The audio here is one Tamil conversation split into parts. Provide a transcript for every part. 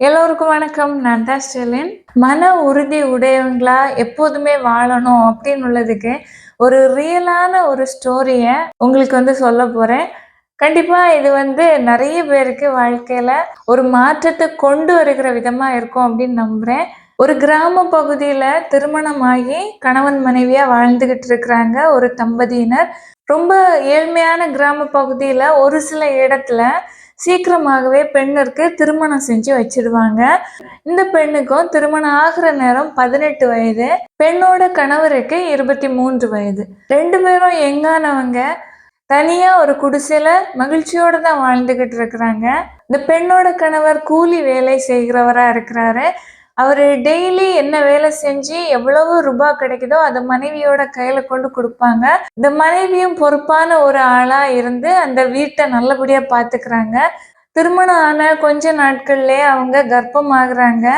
எல்லோருக்கும் வணக்கம். நான் தான் ஸ்டெலின். மன உறுதி உடையவங்களா எப்போதுமே வாழணும் அப்படின்னு உள்ளதுக்கு ஒரு ரியலான ஒரு ஸ்டோரியை உங்களுக்கு வந்து சொல்ல போகிறேன் கண்டிப்பாக இது வந்து நிறைய பேருக்கு வாழ்க்கையில் ஒரு மாற்றத்தை கொண்டு வருகிற விதமாக இருக்கும் அப்படின்னு நம்புகிறேன் ஒரு கிராம பகுதியில் திருமணமாகி கணவன் மனைவியாக வாழ்ந்துக்கிட்டு இருக்கிறாங்க ஒரு தம்பதியினர். ரொம்ப ஏழ்மையான கிராம பகுதியில் ஒரு சில இடத்துல சீக்கிரமாகவே பெண்ணிற்கு திருமணம் செஞ்சு வச்சிடுவாங்க. இந்த பெண்ணுக்கும் திருமணம் ஆகிற நேரம் பதினெட்டு வயது பெண்ணோட கணவருக்கு இருபத்தி மூன்று வயது. ரெண்டு பேரும் எங்கானவங்க? தனியா ஒரு குடிசையில மகிழ்ச்சியோட தான் வாழ்ந்துகிட்டு இருக்கிறாங்க. இந்த பெண்ணோட கணவர் கூலி வேலை செய்கிறவரா இருக்கிறாரு. அவர் டெய்லி என்ன வேலை செஞ்சு எவ்வளவு ரூபாய் கிடைக்குதோ அதை மனைவியோட கையில கொண்டு கொடுப்பாங்க. இந்த மனைவியும் பொறுப்பான ஒரு ஆளா இருந்து அந்த வீட்டை நல்லபடியா பாத்துக்கிறாங்க. திருமணம் ஆன கொஞ்ச நாட்கள்லயே அவங்க கர்ப்பமாகறாங்க.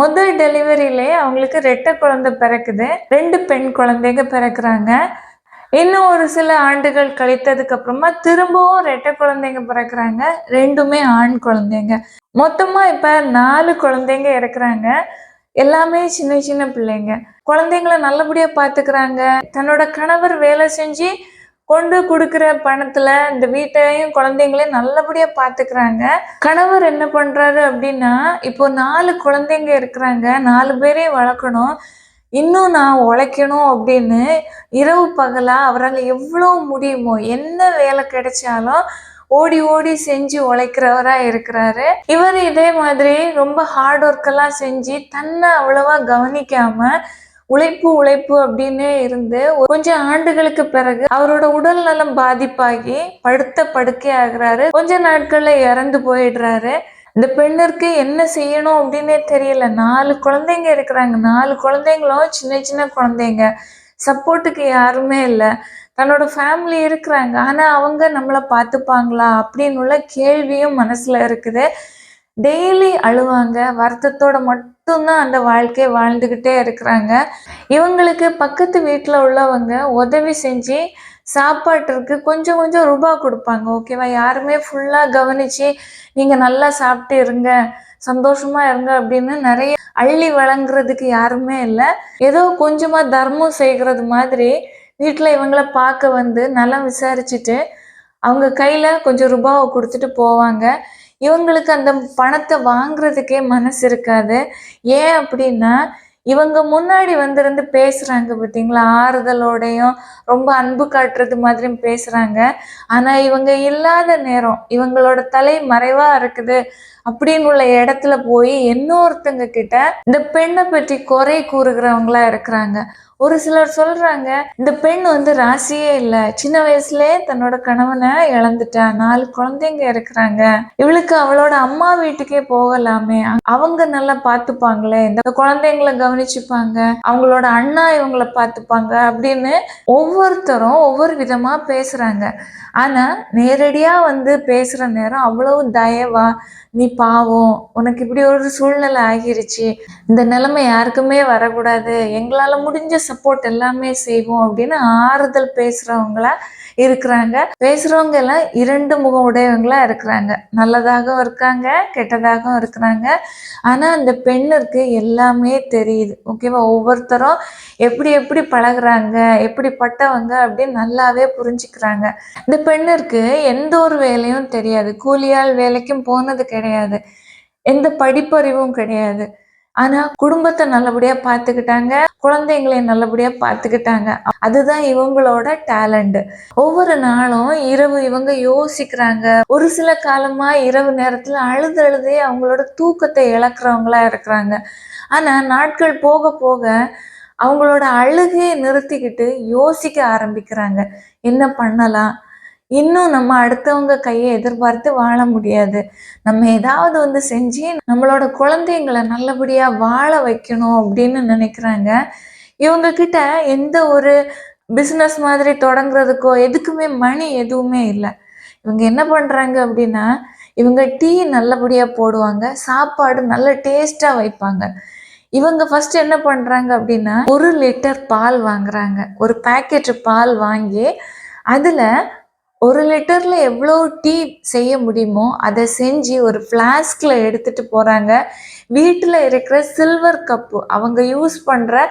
முதல் டெலிவரியிலே அவங்களுக்கு ரெட்டை குழந்தை பிறக்குது. ரெண்டு பெண் குழந்தைங்க பிறக்குறாங்க. இன்னும் ஒரு சில ஆண்டுகள் கழித்ததுக்கு அப்புறமா திரும்பவும் ரெட்டை குழந்தைங்க பிறக்குறாங்க. ரெண்டுமே ஆண் குழந்தைங்க. மொத்தமா இப்ப நாலு குழந்தைங்க இருக்கிறாங்க எல்லாமே சின்ன சின்ன பிள்ளைங்க. குழந்தைங்கள நல்லபடியா பாத்துக்கிறாங்க. தன்னோட கணவர் வேலை செஞ்சு கொண்டு கொடுக்குற பணத்துல இந்த வீட்டையும் குழந்தைங்களையும் நல்லபடியா பாத்துக்கிறாங்க. கணவர் என்ன பண்றாரு அப்படின்னா இப்போ நாலு குழந்தைங்க இருக்கிறாங்க நாலு பேரையும் வளர்க்கணும். இன்னும் நான் உழைக்கணும் அப்படின்னு இரவு பகலா அவரால் எவ்வளோ முடியுமோ என்ன வேலை கிடைச்சாலும் ஓடி ஓடி செஞ்சு உழைக்கிறவரா இருக்கிறாரு. இவர் இதே மாதிரி ரொம்ப ஹார்ட் ஒர்க்கெல்லாம் செஞ்சு தன்னை அவ்வளவா கவனிக்காம உழைப்பு உழைப்பு அப்படின்னே இருந்து கொஞ்சம் ஆண்டுகளுக்கு பிறகு அவரோட உடல் நலம் பாதிப்பாகி படுத்த படுக்கை ஆகுறாரு. கொஞ்ச நாட்கள்ல இறந்து போயிடுறாரு. இந்த பெண்ணிற்கு என்ன செய்யணும் அப்படின்னே தெரியல. நாலு குழந்தைங்க இருக்கிறாங்க. நாலு குழந்தைங்களும் சின்ன சின்ன குழந்தைங்க. சப்போர்ட்டுக்கு யாருமே இல்லை. தன்னோட ஃபேமிலி இருக்கிறாங்க. ஆனால் அவங்க நம்மளை பார்த்துப்பாங்களா அப்படின்னு உள்ள கேள்வியும் மனசில் இருக்குது. டெய்லி அழுவாங்க. வருத்தத்தோட மட்டும்தான் அந்த வாழ்க்கையை வாழ்ந்துக்கிட்டே இருக்கிறாங்க. இவங்களுக்கு பக்கத்து வீட்டில் உள்ளவங்க உதவி செஞ்சு சாப்பாட்டிற்கு கொஞ்சம் கொஞ்சம் ரூபா கொடுப்பாங்க. ஓகேவா யாருமே ஃபுல்லாக கவனித்து நீங்கள் நல்லா சாப்பிட்டு இருங்க சந்தோஷமா இருங்க அப்படின்னு நிறைய அள்ளி வழங்குறதுக்கு யாருமே இல்லை. ஏதோ கொஞ்சமாக தர்மம் செய்கிறது மாதிரி வீட்டில் இவங்கள பார்க்க வந்து நல்லா விசாரிச்சுட்டு அவங்க கையில் கொஞ்சம் ரூபாவை கொடுத்துட்டு போவாங்க. இவங்களுக்கு அந்த பணத்தை வாங்குறதுக்கே மனசு இருக்காது. ஏன் அப்படின்னா இவங்க முன்னாடி வந்திருந்து பேசுறாங்க பார்த்தீங்களா ஆறுதலோடையும் ரொம்ப அன்பு காட்டுறது மாதிரியும் பேசுறாங்க. ஆனா இவங்க இல்லாத நேரம் இவங்களோட தலை மறைவா இருக்குது. அப்படின்னு உள்ள இடத்துல போய் இன்னொருத்தங்க கிட்ட இந்த பெண்ணை பற்றி குறை கூறுகிறவங்களா இருக்கிறாங்க. ஒரு சிலர் சொல்றாங்க இந்த பெண் வந்து ராசியே இல்லை. சின்ன வயசுலயே தன்னோட கணவனை இழந்துட்டா நாலு குழந்தைங்க இருக்கிறாங்க. இவளுக்கு அவளோட அம்மா வீட்டுக்கே போகலாமே. அவங்க நல்லா பார்த்துப்பாங்களே இந்த குழந்தைங்களை கவனிச்சுப்பாங்க அவங்களோட அண்ணா இவங்கள பார்த்துப்பாங்க அப்படின்னு ஒவ்வொருத்தரும் ஒவ்வொரு விதமா பேசுறாங்க. ஆனா நேரடியா வந்து பேசுற நேரம் அவ்வளவு தயவா நீ பாவம் உனக்கு இப்படி ஒரு சூழ்நிலை ஆகிருச்சு. இந்த நிலைமை யாருக்குமே வரக்கூடாது. எங்களால் முடிஞ்ச சப்போர்ட் எல்லாமே செய்வோம் அப்படின்னு ஆறுதல் பேசுகிறவங்கள இருக்கிறாங்க. பேசுறவங்க எல்லாம் இரண்டு முகம் உடையவங்களா இருக்கிறாங்க. நல்லதாகவும் இருக்காங்க கெட்டதாகவும் இருக்கிறாங்க. ஆனால் அந்த பெண்ணிற்கு எல்லாமே தெரியுது. ஓகேவா ஒவ்வொருத்தரும் எப்படி எப்படி பழகுறாங்க எப்படிப்பட்டவங்க அப்படின்னு நல்லாவே புரிஞ்சுக்கிறாங்க. இந்த பெண்ணிற்கு எந்த ஒரு வேலையும் தெரியாது. கூலியால் வேலைக்கும் போனது கிடையாது. எந்த படிப்பறிவும் கிடையாது. ஆனா குடும்பத்தை நல்லபடியா பார்த்துக்கிட்டாங்க குழந்தைங்களை நல்லபடியா பார்த்துக்கிட்டாங்க. அதுதான் இவங்களோட டேலண்ட் ஒவ்வொரு நாளும் இரவு இவங்க யோசிக்கிறாங்க. ஒரு சில காலமா இரவு நேரத்துல அழுது அழுதே அவங்களோட தூக்கத்தை இழக்கிறவங்களா இருக்கிறாங்க. ஆனா நாட்கள் போக போக அவங்களோட அழுகையை நிறுத்திக்கிட்டு யோசிக்க ஆரம்பிக்கிறாங்க. என்ன பண்ணலாம்? இன்னும் நம்ம அடுத்தவங்க கையை எதிர்பார்த்து வாழ முடியாது. நம்ம ஏதாவது வந்து செஞ்சு நம்மளோட குழந்தைங்களை நல்லபடியாக வாழ வைக்கணும் அப்படின்னு நினைக்கிறாங்க. இவங்க கிட்ட எந்த ஒரு பிஸ்னஸ் மாதிரி தொடங்குறதுக்கோ எதுக்குமே மணி எதுவுமே இல்லை. இவங்க என்ன பண்ணுறாங்க அப்படின்னா இவங்க டீ நல்லபடியாக போடுவாங்க சாப்பாடு நல்ல டேஸ்ட்டாக வைப்பாங்க. இவங்க ஃபர்ஸ்ட் என்ன பண்ணுறாங்க அப்படின்னா ஒரு லிட்டர் பால் வாங்குறாங்க. ஒரு பேக்கெட் பால் வாங்கி அதில் ஒரு லிட்டர்ல எவ்வளோ டீ செய்ய முடியுமோ அதை செஞ்சு ஒரு ஃப்ளாஸ்கில் எடுத்துட்டு போறாங்க. வீட்டில் இருக்கிற சில்வர் கப்பு அவங்க யூஸ் பண்ற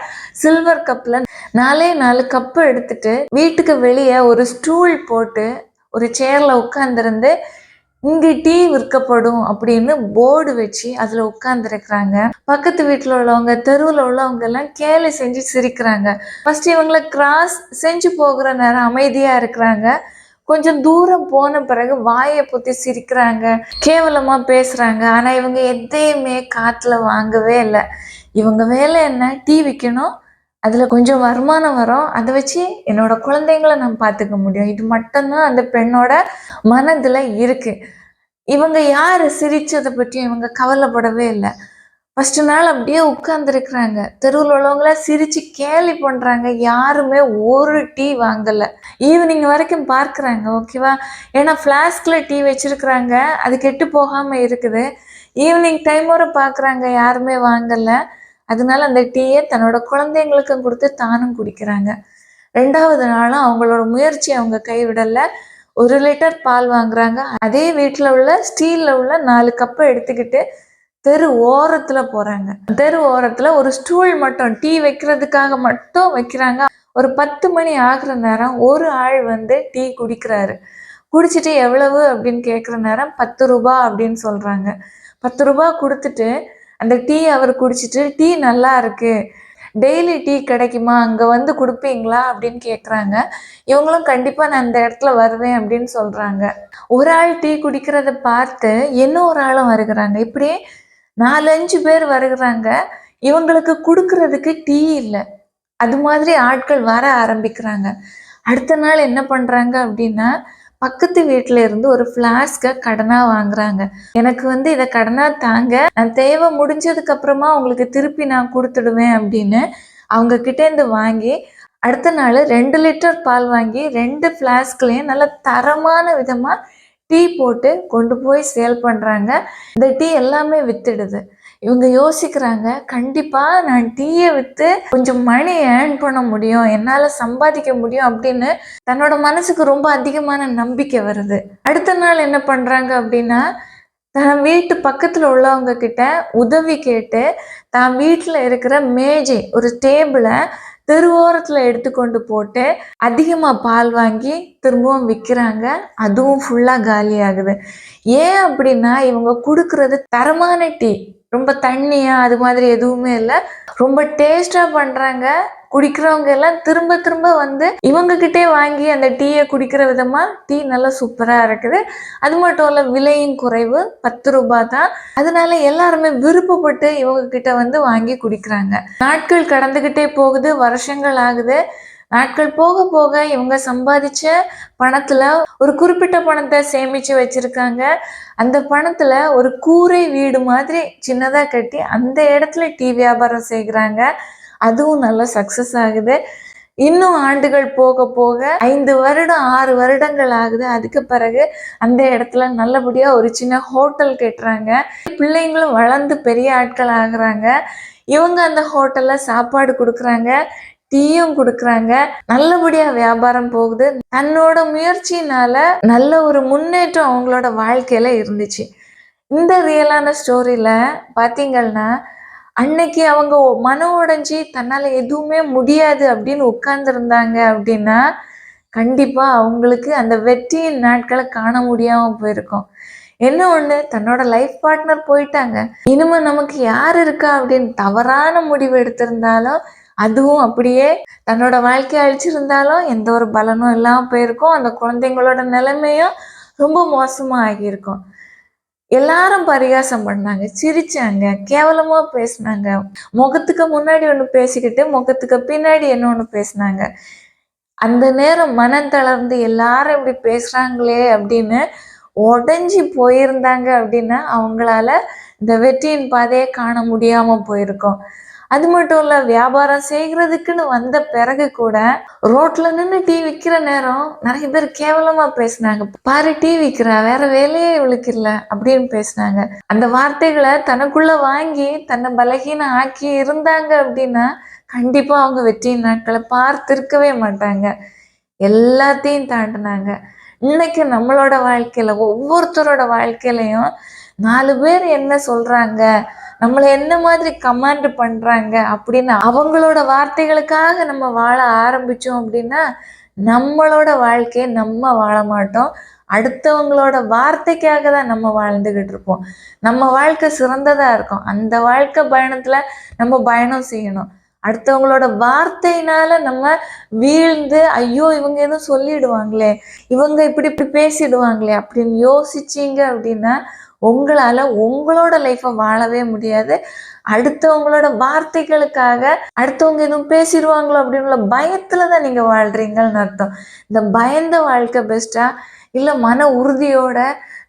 சில்வர் கப்பில் நாலே நாலு கப்பு எடுத்துட்டு வீட்டுக்கு வெளியே ஒரு ஸ்டூல் போட்டு ஒரு சேர்ல உட்காந்துருந்து இங்கே டீ விற்கப்படும் அப்படின்னு போர்டு வச்சு அதில் உட்காந்துருக்குறாங்க பக்கத்து வீட்டில் உள்ளவங்க தெருவில் உள்ளவங்க எல்லாம் கேலி செஞ்சு சிரிக்கிறாங்க. ஃபஸ்ட் இவங்கள கிராஸ் செஞ்சு போகிற நேரம் அமைதியாக இருக்கிறாங்க. கொஞ்சம் தூரம் போன பிறகு வாயை பொத்தி சிரிக்கிறாங்க கேவலமாக பேசுகிறாங்க ஆனால் இவங்க எதையுமே காற்றுல வாங்கவே இல்லை. இவங்க வேலை என்ன டீ விற்கணும் அதில் கொஞ்சம் வருமானம் வரும் அதை வச்சு என்னோட குழந்தைங்கள நான் பார்த்துக்க முடியும். இது மட்டும்தான் அந்த பெண்ணோட மனதில் இருக்குது இவங்க யார் சிரித்ததை பற்றி இவங்க கவலைப்படவே இல்லை. ஃபஸ்ட்டு நாள் அப்படியே உட்காந்துருக்குறாங்க தெருவில் உள்ளவங்கள சிரித்து கேலி பண்ணுறாங்க யாருமே ஒரு டீ வாங்கலை. ஈவினிங் வரைக்கும் பார்க்குறாங்க ஓகேவா ஏன்னா ஃப்ளாஸ்கில் டீ வச்சுருக்குறாங்க. அது கெட்டு போகாம இருக்குது. ஈவினிங் டைம் வரை பார்க்குறாங்க யாருமே வாங்கலை. அதனால அந்த டீயை தன்னோட குழந்தைங்களுக்கும் கொடுத்து தானும் குடிக்கிறாங்க. ரெண்டாவது நாளும் அவங்களோட முயற்சி அவங்க கைவிடலை. ஒரு லிட்டர் பால் வாங்குறாங்க. அதே வீட்டில் உள்ள ஸ்டீலில் உள்ள நாலு கப்பை எடுத்துக்கிட்டு தெரு ஓரத்துல போறாங்க. தெரு ஓரத்துல ஒரு ஸ்டூல் மட்டும் டீ வைக்கிறதுக்காக மட்டும் வைக்கிறாங்க. ஒரு பத்து மணி ஆகுற நேரம் ஒரு ஆள் வந்து டீ குடிக்கிறாரு. குடிச்சிட்டு எவ்வளவு அப்படின்னு கேட்குற நேரம் பத்து ரூபா அப்படின்னு சொல்றாங்க. பத்து ரூபா கொடுத்துட்டு அந்த டீ அவர் குடிச்சிட்டு டீ நல்லா இருக்கு. டெய்லி டீ கிடைக்குமா? அங்கே வந்து கொடுப்பீங்களா? அப்படின்னு கேட்குறாங்க இவங்களும் கண்டிப்பாக நான் அந்த இடத்துல வருவேன் அப்படின்னு சொல்கிறாங்க ஒரு ஆள் டீ குடிக்கிறத பார்த்து இன்னொரு ஆளும் வருகிறாங்க. இப்படியே நாலஞ்சு பேர் வருகிறாங்க. இவங்களுக்கு கொடுக்கறதுக்கு டீ இல்லை. அது மாதிரி ஆட்கள் வர ஆரம்பிக்கிறாங்க. அடுத்த நாள் என்ன பண்ணுறாங்க அப்படின்னா பக்கத்து வீட்டில இருந்து ஒரு ஃப்ளாஸ்கை கடனாக வாங்குறாங்க. எனக்கு வந்து இதை கடனாக தாங்க. நான் தேவை முடிஞ்சதுக்கு அப்புறமா உங்களுக்கு திருப்பி நான் கொடுத்துடுவேன் அப்படின்னு அவங்க கிட்டேருந்து வாங்கி அடுத்த நாள் ரெண்டு லிட்டர் பால் வாங்கி ரெண்டு ஃப்ளாஸ்க்லேயும் நல்ல தரமான விதமாக டீ போட்டு கொண்டு போய் சேல் பண்ணுறாங்க இந்த டீ எல்லாமே வித்துடுது. இவங்க யோசிக்கிறாங்க கண்டிப்பாக நான் டீயை விற்று கொஞ்சம் மணி ஏர்ன் பண்ண முடியும் என்னால் சம்பாதிக்க முடியும் அப்படின்னு தன்னோட மனசுக்கு ரொம்ப அதிகமான நம்பிக்கை வருது. அடுத்த நாள் என்ன பண்ணுறாங்க அப்படின்னா தன் வீட்டு பக்கத்தில் உள்ளவங்க கிட்ட உதவி கேட்டு தான் வீட்டில் இருக்கிற மேஜை ஒரு டேபிளை தெருவோரத்தில் எடுத்துக்கொண்டு போட்டு அதிகமாக பால் வாங்கி திரும்பவும் விற்கிறாங்க அதுவும் ஃபுல்லாக காலி ஆகுது ஏன் அப்படின்னா இவங்க கொடுக்கறது தரமான டீ. ரொம்ப தண்ணியா அது மாதிரி எதுவுமே இல்லை. ரொம்ப டேஸ்டாக பண்ணுறாங்க குடிக்கிறவங்க எல்லாம் திரும்ப திரும்ப வந்து இவங்க கிட்டே வாங்கி அந்த டீயை குடிக்கிற விதமா டீ நல்லா சூப்பரா இருக்குது. அது மட்டும் இல்ல விலையும் குறைவு. பத்து ரூபாய் தான். அதனால எல்லாருமே விருப்பப்பட்டு இவங்க கிட்ட வந்து வாங்கி குடிக்கிறாங்க. நாட்கள் கடந்துகிட்டே போகுது வருஷங்கள் ஆகுது. நாட்கள் போக போக இவங்க சம்பாதிச்ச பணத்துல ஒரு குறிப்பிட்ட பணத்தை சேமிச்சு வச்சிருக்காங்க. அந்த பணத்துல ஒரு கூரை வீடு மாதிரி சின்னதா கட்டி அந்த இடத்துல டீ வியாபாரம் செய்கிறாங்க அதுவும் நல்லா சக்சஸ் ஆகுது. இன்னும் ஆண்டுகள் போக போக ஐந்து வருடம் ஆறு வருடங்கள் ஆகுது. அதுக்கு பிறகு அந்த இடத்துல நல்லபடியா ஒரு சின்ன ஹோட்டல் கட்டுறாங்க. பிள்ளைங்களும் வளர்ந்து பெரிய ஆட்கள் ஆகுறாங்க. இவங்க அந்த ஹோட்டல்ல சாப்பாடு கொடுக்குறாங்க. டீயும் கொடுக்குறாங்க. நல்லபடியா வியாபாரம் போகுது. தன்னோட முயற்சினால நல்ல ஒரு முன்னேற்றம் அவங்களோட வாழ்க்கையில இருந்துச்சு. இந்த ரியலான ஸ்டோரியில் பார்த்தீங்கன்னா அன்னைக்கு அவங்க மனம் உடைஞ்சி தன்னால எதுவுமே முடியாது அப்படின்னு உட்கார்ந்துருந்தாங்க அப்படின்னா கண்டிப்பா அவங்களுக்கு அந்த வெற்றியின் நாட்களை காண முடியாம போயிருக்கும். என்ன ஒண்ணு? தன்னோட லைஃப் பார்ட்னர் போயிட்டாங்க. இனிமே நமக்கு யார் இருக்கா அப்படின்னு தவறான முடிவு எடுத்திருந்தாலும் அதுவும் அப்படியே தன்னோட வாழ்க்கையை அழிச்சிருந்தாலும் எந்த ஒரு பலனும் இல்லாமல் போயிருக்கும். அந்த குழந்தைங்களோட நிலைமையும் ரொம்ப மோசமாக ஆகியிருக்கும். எல்லாரும் பரிகாசம் பண்ணாங்க சிரிச்சாங்க கேவலமா பேசினாங்க. முகத்துக்கு முன்னாடி ஒன்று பேசிக்கிட்டு முகத்துக்கு பின்னாடி என்ன ஒன்று பேசினாங்க. அந்த நேரம் மனம் தளர்ந்து எல்லாரும் இப்படி பேசுறாங்களே அப்படின்னு உடஞ்சி போயிருந்தாங்க அப்படின்னா அவங்களால இந்த வெற்றியின் பாதையை காண முடியாம போயிருக்கும். அது மட்டும் இல்ல வியாபாரம் செய்கிறதுக்குன்னு வந்த பிறகு கூட ரோட்ல நின்று டீ விற்கிற நேரம் நிறைய பேர் கேவலமா பேசினாங்க. பாரு டீ விற்கிறா வேற வேலையே இவளுக்கு இல்லை அப்படின்னு பேசினாங்க. அந்த வார்த்தைகளை தனக்குள்ள வாங்கி தன்னை பலகீனம் ஆக்கி இருந்தாங்க அப்படின்னா கண்டிப்பா அவங்க வெற்றியின் நாட்களை பார்த்திருக்கவே மாட்டாங்க. எல்லாத்தையும் தாண்டினாங்க. இன்னைக்கு நம்மளோட வாழ்க்கையில ஒவ்வொருத்தரோட வாழ்க்கையிலையும் நாலு பேர் என்ன சொல்றாங்க? நம்மளை என்ன மாதிரி கமாண்ட் பண்றாங்க அப்படின்னு அவங்களோட வார்த்தைகளுக்காக நம்ம வாழ ஆரம்பிச்சோம் அப்படின்னா நம்மளோட வாழ்க்கையை நம்ம வாழ மாட்டோம். அடுத்தவங்களோட வார்த்தைக்காக தான் நம்ம வாழ்ந்துகிட்டு இருப்போம். நம்ம வாழ்க்கை சிறந்ததா இருக்கும். அந்த வாழ்க்கை பயணத்துல நம்ம பயணம் செய்யணும். அடுத்தவங்களோட வார்த்தையினால நம்ம வீழ்ந்து ஐயோ இவங்க எதுவும் சொல்லிடுவாங்களே இவங்க இப்படி இப்படி பேசிடுவாங்களே அப்படின்னு யோசிச்சீங்க அப்படின்னா உங்களால உங்களோட லைஃப்பை வாழவே முடியாது. அடுத்தவங்களோட வார்த்தைகளுக்காக அடுத்தவங்க எதுவும் பேசிடுவாங்களோ அப்படின்ற பயத்துல தான் நீங்க வாழ்றீங்கன்னு அர்த்தம். இந்த பயந்த வாழ்க்கை பெஸ்டா இல்லை மன உறுதியோட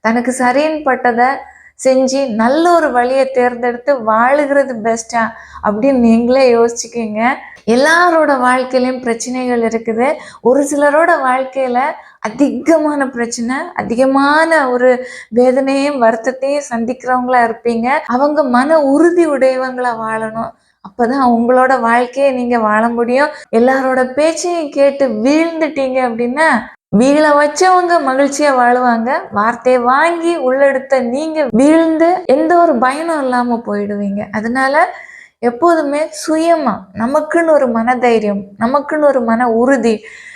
தனக்கு சரின்னு பட்டதை செஞ்சு நல்ல ஒரு வழியை தேர்ந்தெடுத்து வாழுகிறது பெஸ்டா அப்படின்னு நீங்களே யோசிச்சுக்கிங்க. எல்லாரோட வாழ்க்கையிலையும் பிரச்சனைகள் இருக்குது. ஒரு சிலரோட வாழ்க்கையில அதிகமான பிரச்சனை அதிகமான ஒரு வேதனையும் வருத்தத்தையும் சந்திக்கிறவங்களா இருப்பீங்க. அவங்க மன உறுதி உடையவங்களா வாழணும். அப்பதான் உங்களோட வாழ்க்கையை நீங்க வாழ முடியும். எல்லாரோட பேச்சையும் கேட்டு வீழ்ந்துட்டீங்க அப்படின்னா வீழ வச்சவங்க மகிழ்ச்சியா வாழுவாங்க. வார்த்தையை வாங்கி உள்ளெடுத்த நீங்க வீழ்ந்து எந்த ஒரு பயனும் இல்லாம போயிடுவீங்க. அதனால எப்போதுமே சுயமா நமக்குன்னு ஒரு மனதைரியம் நமக்குன்னு ஒரு மன உறுதி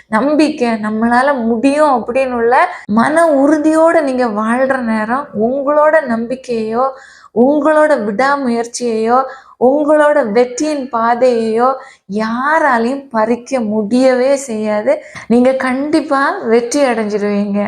நம்பிக்கை நம்மளால முடியும் அப்படின்னு உள்ள மன உறுதியோட நீங்க வாழ்ற நேரம் உங்களோட நம்பிக்கையோ உங்களோட விடாமுயற்சியையோ உங்களோட வெற்றியின் பாதையையோ யாராலையும் பறிக்க முடியவே செய்யாது. நீங்கள் கண்டிப்பாக வெற்றி அடைஞ்சிருவீங்க.